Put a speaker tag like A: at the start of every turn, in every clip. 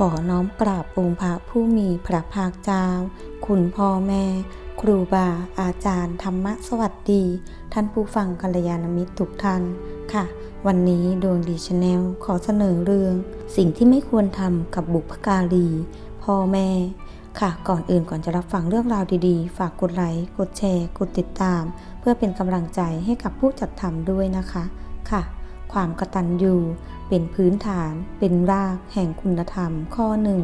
A: ขอน้อมกราบองค์พระผู้มีพระภาคเจ้า คุณพ่อแม่ ครูบาอาจารย์ ธรรมสวัสดี ท่านผู้ฟังกัลยาณมิตรทุกท่านค่ะ วันนี้ดวงดีชาแนลขอเสนอเรื่อง สิ่งที่ไม่ควรทำกับบุพการี พ่อแม่ ค่ะ ก่อนอื่นก่อนจะรับฟังเรื่องราวดีๆ ฝากกดไลค์กดแชร์ กดติดตาม เพื่อเป็นกำลังใจให้กับผู้จัดทำด้วยนะคะ ค่ะ ความกตัญญูเป็นพื้นฐานเป็นรากแห่งคุณธรรมข้อหนึ่ง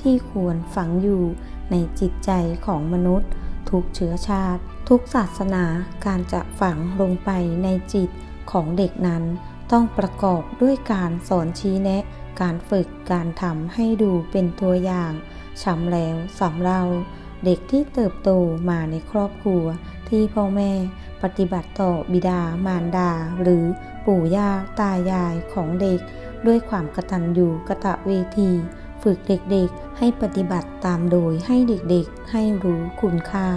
A: ที่ควรฝังอยู่ในจิตใจของมนุษย์ ทุกเชื้อชาติ ทุกศาสนาการจะฝังลงไปในจิตของเด็กนั้น ต้องประกอบด้วยการสอนชี้แนะ การฝึกการทำให้ดูเป็นตัวอย่างช้ำแล้วสำเราเด็กที่เติบโตมาในครอบครัว ที่พ่อแม่ปฏิบัติต่อบิดามารดาหรือ ปู่ย่าตายายของเด็ก ด้วยความกตัญญูกะตะเวที ฝึกเด็กๆ ให้ปฏิบัติตามโดยให้เด็กๆ ให้รู้คุณค่า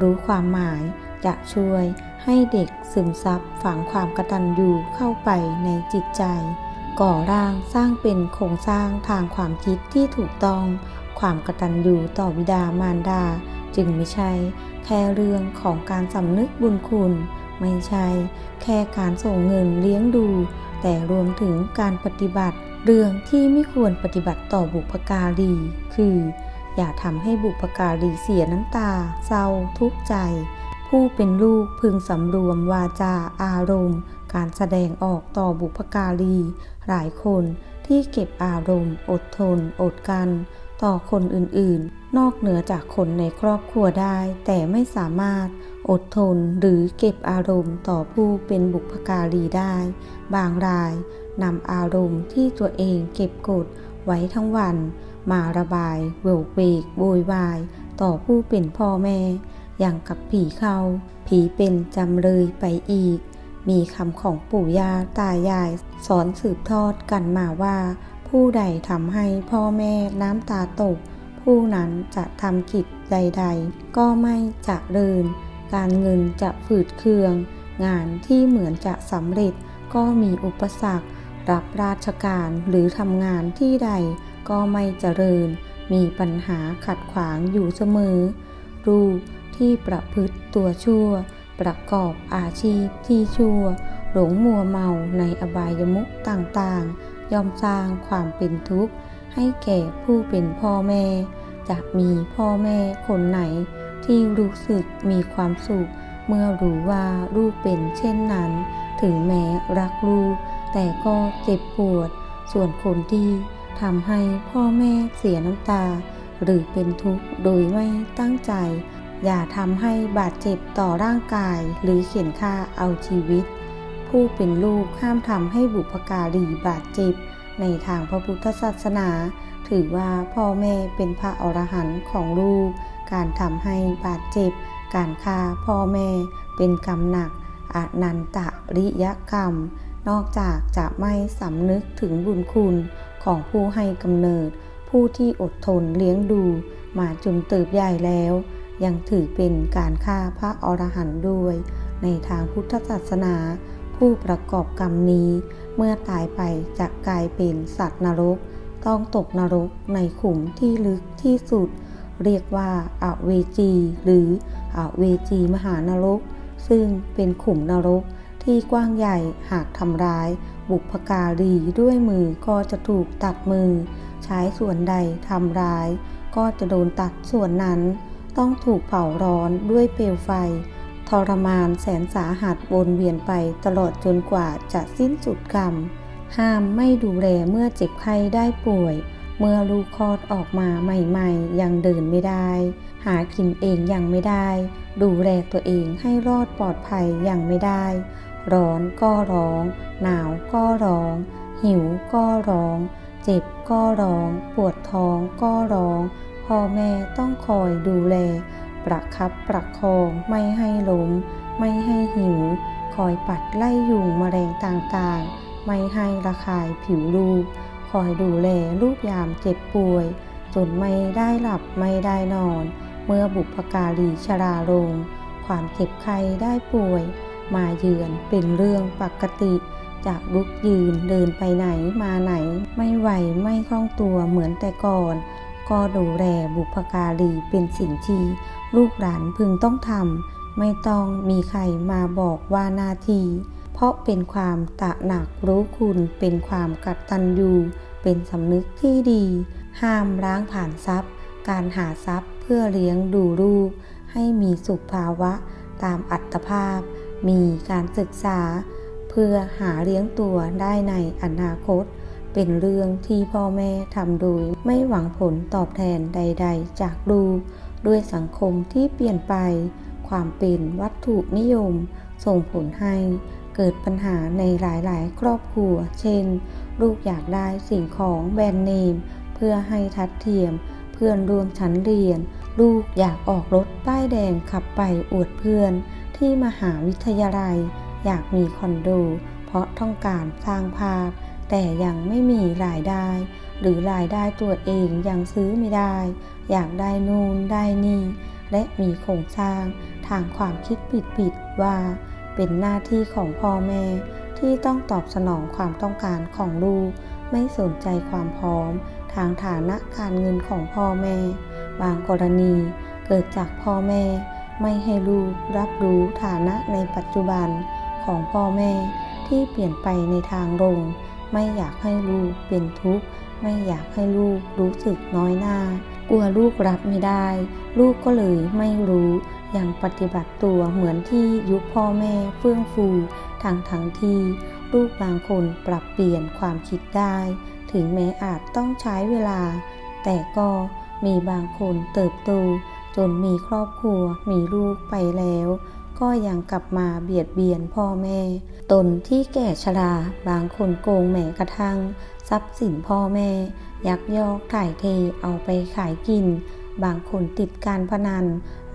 A: รู้ความหมาย จะช่วยให้เด็กซึมซับฝังความกตัญญูเข้าไปในจิตใจ ก่อร่างสร้างเป็นโครงสร้างทางความคิดที่ถูกต้อง ความกตัญญูต่อบิดามารดา จึงไม่ใช่แค่เรื่องของการสำนึกบุญคุณ ไม่ใช่แค่การส่งเงินเลี้ยงดู แต่รวมถึงการปฏิบัติ เรื่องที่ไม่ควรปฏิบัติต่อบุพการี คือ อย่าทำให้บุพการีเสียน้ำตา เศร้า ทุกข์ใจ ผู้เป็นลูกพึงสำรวมวาจาอารมณ์ การแสดงออกต่อบุพการี หลายคนที่เก็บอารมณ์ อดทน อดกัน ต่อคนอื่นๆ นอกเหนือจากคนในครอบครัวได้ แต่ไม่สามารถ อดทนหรือเก็บอารมณ์ต่อผู้เป็นบุพการีได้ บางรายนำอารมณ์ที่ตัวเองเก็บกดไว้ทั้งวัน มาระบายเวกเวกโวยวาย ต่อผู้เป็นพ่อแม่ อย่างกับผีเข้า ผีเป็นจำเลยไปอีก มีคำของปู่ย่าตายาย สอนสืบทอดกันมาว่า ผู้ใดทำให้พ่อแม่น้ำตาตก ผู้นั้นจะทำกิจใด ๆ ก็ไม่จะเริญ การเงินจะฝืดเคือง งานที่เหมือนจะสำเร็จก็มีอุปสรรค รับราชการหรือทำงานที่ใดก็ไม่เจริญ มีปัญหาขัดขวางอยู่เสมอ รูปที่ประพฤติตัวชั่ว ประกอบอาชีพที่ชั่ว หลงมัวเมาในอบายมุขต่างๆ ย่อมสร้างความเป็นทุกข์ให้แก่ผู้เป็นพ่อแม่ จะมีพ่อแม่คนไหน ที่รู้สึกมีความสุข เมื่อรู้ว่าลูกเป็นเช่นนั้น ถึงแม้รักลูก แต่ก็เจ็บปวด ส่วนคนที่ทำให้พ่อแม่เสียน้ำตา หรือเป็นทุกข์โดยไม่ตั้งใจ อย่าทำให้บาดเจ็บต่อร่างกาย หรือเขียนค่าเอาชีวิต ผู้เป็นลูกห้ามทำให้บุพการีบาดเจ็บ ในทางพระพุทธศาสนา ถือว่าพ่อแม่เป็นพระอรหันต์ของลูก การทำให้บาดเจ็บ การฆ่าพ่อแม่ เป็นกรรมหนักอนันตริยกรรม นอกจากจะไม่สำนึกถึงบุญคุณของผู้ให้กำเนิด ผู้ที่อดทนเลี้ยงดู มาจนเติบใหญ่แล้ว ยังถือเป็นการฆ่าพระอรหันต์ด้วย ในทางพุทธศาสนา ผู้ประกอบกรรมนี้ เมื่อตายไปจะกลายเป็นสัตว์นรก ต้องตกนรกในขุมที่ลึกที่สุด เรียกว่าอเวจี หรืออเวจีมหานรก ซึ่งเป็นขุมนรกที่กว้างใหญ่หากทำร้าย บุพการีด้วยมือก็จะถูกตัดมือ ใช้ส่วนใดทำร้าย ก็จะโดนตัดส่วนนั้น ต้องถูกเผาร้อนด้วยเปลวไฟ ทรมานแสนสาหัสวนเวียนไปตลอดจนกว่าจะสิ้นสุดกรรม ห้ามไม่ดูแลเมื่อเจ็บไข้ได้ป่วย เมื่อลูกคลอดออกมาใหม่ๆ ยังเดินไม่ได้ หากินเองยังไม่ได้ ดูแลตัวเองให้รอดปลอดภัยยังไม่ได้ ร้อนก็ร้อง หนาวก็ร้อง หิวก็ร้อง เจ็บก็ร้อง ปวดท้องก็ร้อง พ่อแม่ต้องคอยดูแล ประคับประคองไม่ให้ล้ม ไม่ให้หิว คอยปัดไล่ยุงแมลงต่างๆ ไม่ให้ระคายผิวลูก คอยดูแลลูกยามเจ็บป่วย จนไม่ได้หลับไม่ได้นอน เมื่อบุพการีชราลง ความเจ็บไข้ได้ป่วย มาเยือนเป็นเรื่องปกติจะลุกยืนเดินไปไหนมาไหน ไม่ไหวไม่คล่องตัวเหมือนแต่ก่อน ก็ดูแลบุพการีเป็นสิ่งที่ลูกหลานพึงต้องทำไม่ต้องมีใครมาบอกว่าหน้าที่ ราะเป็นความตระหนักรู้คุณเป็นความกตัญญูเป็นสำนึกที่ดี ห้ามล้างผ่านทรัพย์ การหาทรัพย์เพื่อเลี้ยงดูลูกให้มีสุขภาวะตามอัตภาพ มีการศึกษา เพื่อหาเลี้ยงตัวได้ในอนาคต เป็นเรื่องที่พ่อแม่ทำโดยไม่หวังผลตอบแทนใด ๆ จากลูกด้วยสังคมที่เปลี่ยนไป ความเป็นวัตถุนิยม ส่งผลให้ เกิดปัญหาในหลายๆ ครอบครัว เช่น ลูกอยากได้สิ่งของแบรนด์เนม เพื่อให้ทัดเทียม เพื่อนรวมชั้นเรียน ลูกอยากออกรถป้ายแดงขับไปอวดเพื่อน ที่มหาวิทยาลัย อยากมีคอนโด เพราะต้องการสร้างภาพ แต่ยังไม่มีรายได้ หรือรายได้ตัวเองยังซื้อไม่ได้ อยากได้นู่นได้นี่ และมีโครงสร้างทางความคิดผิดๆว่า เป็นหน้าที่ของพ่อแม่ที่ต้องตอบสนองความต้องการของลูก ไม่สนใจความพร้อม ทางฐานะการเงินของพ่อแม่ บางกรณีเกิดจากพ่อแม่ ไม่ให้ลูกรับรู้ฐานะในปัจจุบันของพ่อแม่ที่เปลี่ยนไปในทางลงไม่อยากให้ลูกเป็นทุกข์ ไม่อยากให้ลูกรู้สึกน้อยหน้า กลัวลูกรับไม่ได้ ลูกก็เลยไม่รู้ ยังปฏิบัติตัวเหมือนที่ยุคพ่อแม่เฟื่องฟูทางทั้งที่ลูกบางคนปรับเปลี่ยนความคิดได้ ถึงแม้อาจต้องใช้เวลา แต่ก็มีบางคนเติบโตจนมีครอบครัวมีลูกไปแล้ว ก็ยังกลับมาเบียดเบียนพ่อแม่ ตนที่แก่ชรา บางคนโกงแม้กระทั่ง ทรัพย์สินพ่อแม่ ยักยอกถ่ายเทเอาไปขายกิน บางคนติดการพนัน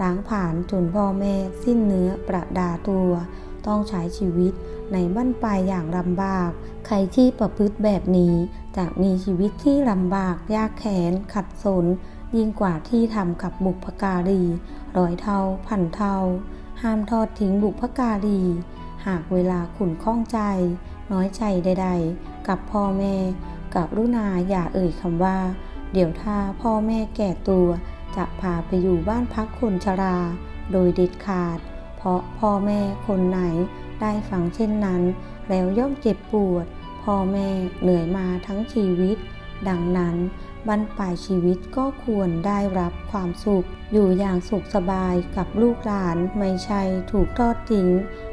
A: ล้างผ่านจนพ่อแม่สิ้นเนื้อประดาตัว ต้องใช้ชีวิตในบ้านปลายอย่างลำบาก ใครที่ประพฤติแบบนี้จะมีชีวิตที่ลำบากยากแค้นขัดสน ยิ่งกว่าที่ทำกับบุพการีร้อยเท่าพันเท่า ห้ามทอดทิ้งบุพการี หากเวลาขุนข้องใจ น้อยใจใด ๆ กับพ่อแม่ กับรุณาอย่าเอ่ยคำว่า เดี๋ยวถ้าพ่อแม่แก่ตัว จะพาไปอยู่บ้านพักคนชรา โดยเด็ดขาด เพราะพ่อแม่คนไหนได้ฟังเช่นนั้น แล้วย่อมเจ็บปวด พ่อแม่เหนื่อยมาทั้งชีวิต ดังนั้นบรรปลายชีวิตก็ควรได้รับความสุข อยู่อย่างสุขสบายกับลูกหลานไม่ใช่ถูกทอดทิ้ง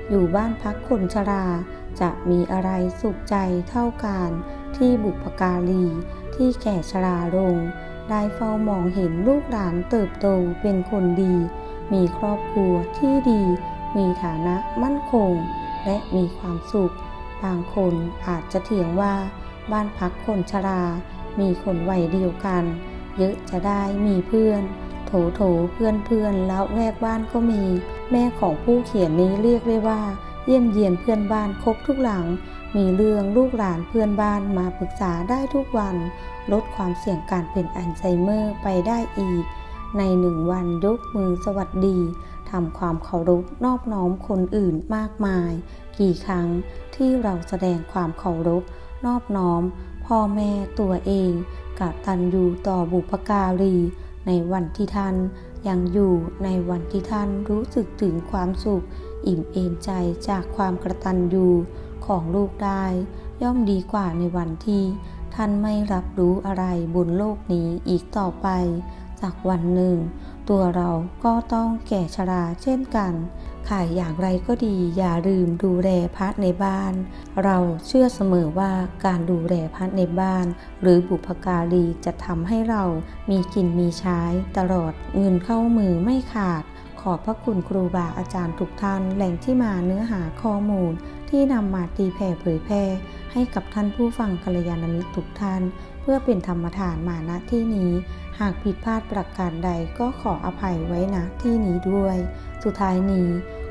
A: อยู่บ้านพักคนชรา จะมีอะไรสุขใจเท่ากันที่บุพการี ที่แก่ชราลง ได้เฝ้ามองเห็นลูกหลานเติบโตเป็นคนดี มีครอบครัวที่ดี มีฐานะมั่นคง และมีความสุข บางคนอาจจะเถียงว่า บ้านพักคนชรา มีคนวัยเดียวกัน เยอะจะได้มีเพื่อน โถโถเพื่อนเพื่อนแล้วแวกบ้านก็มี แม่ของผู้เขียนนี้เรียกได้ว่า เยี่ยมเยียนเพื่อนบ้านครบทุกหลัง มีเรื่องลูกหลานเพื่อนบ้านมาปรึกษาได้ทุกวัน ลดความเสี่ยงการเป็นอัลไซเมอร์ไปได้อีก ในหนึ่งวันยกมือสวัสดีทำความเคารพนอบน้อมคนอื่นมากมาย กี่ครั้งที่เราแสดงความเคารพนอบน้อม พ่อแม่ตัวเองกับตัญญูต่อบุพการี ในวันที่ท่านยังอยู่ในวันที่ท่านรู้สึกถึงความสุข อิ่มเอมใจจากความกระตันยูของลูกได้ ย่อมดีกว่าในวันที่ ท่านไม่รับรู้อะไรบนโลกนี้อีกต่อไป จากวันหนึ่ง ตัวเราก็ต้องแก่ชราเช่นกันขายอย่างไรก็ดีอย่าลืมดูแลพระในบ้าน เราเชื่อเสมอว่าการดูแลพระในบ้าน หรือบุพการีจะทำให้เรามีกินมีใช้ตลอดเงินเข้ามือไม่ขาด ขอบพระคุณครูบาอาจารย์ทุกท่าน แหล่งที่มาเนื้อหาข้อมูล ที่นำมาตีแผ่เผยแพร่ให้กับท่านผู้ฟังกัลยาณมิตรทุกท่าน เพื่อเป็นธรรมทานมาณที่นี้ หากผิดพลาดประการใดก็ขออภัยไว้ณที่นี้ด้วย สุดท้ายนี้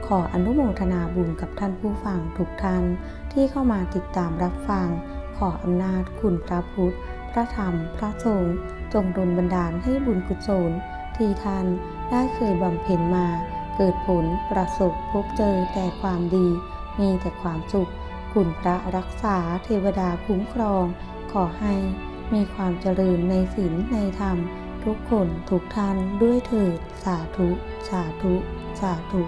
A: ขออนุโมทนาบุญกับท่านผู้ฟังทุกท่าน ที่เข้ามาติดตามรับฟัง ขออำนาจคุณพระพุทธ พระธรรม พระสงฆ์จงดลบันดาลให้บุญกุศลที่ท่าน ได้เคยบำเพ็ญมา เกิดผลประสบพบเจอแต่ความดี มีแต่ความสุข คุณพระรักษาเทวดาคุ้มครอง ขอให้มีความเจริญในศีลในธรรม ทุกคนทุกท่านด้วยเถิดสาธุ สาธุ สาธุ